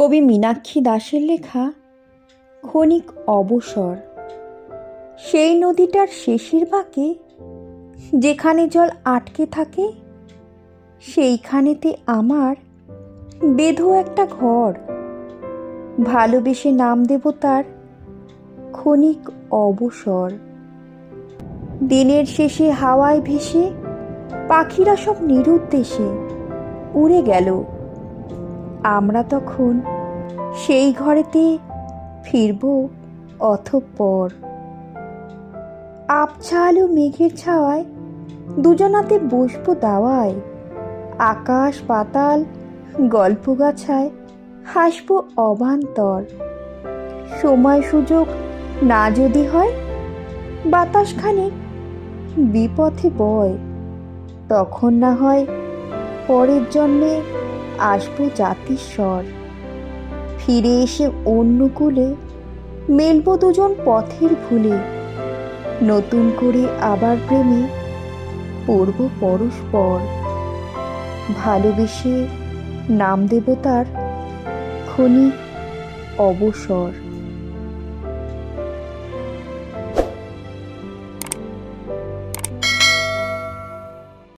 কবি মীনাক্ষী দাসের লেখা ক্ষণিক অবসর। সেই নদীটার শেষের বাঁকে যেখানে জল আটকে থাকে, সেইখানেতে আমার বেধো একটা ঘর। ভালোবেসে নাম দেব তার ক্ষণিক অবসর। দিনের শেষে হাওয়ায় ভেসে পাখিরা সব নিরুদ্দেশে উড়ে গেল। আমরা তখন সেই ঘরেতে ফিরব অথপর আবছা আলো মেঘের ছাওয়ায় দুজনাতে বসবো দাওয়ায়। আকাশ পাতাল, গল্প গাছায় হাসবো অবান্তর। সময় সুযোগ না যদি হয়, বাতাসখানে বিপথে বয়। তখন না হয় পরের জন্মে আসব জাতিস্বর। ফিরে এসে অন্য কুলে মেলব দুজন পথের ভুলে। নতুন করে আবার প্রেমে পড়ব পরস্পর। ভালোবেসে নাম দেব তার ক্ষণিক অবসর।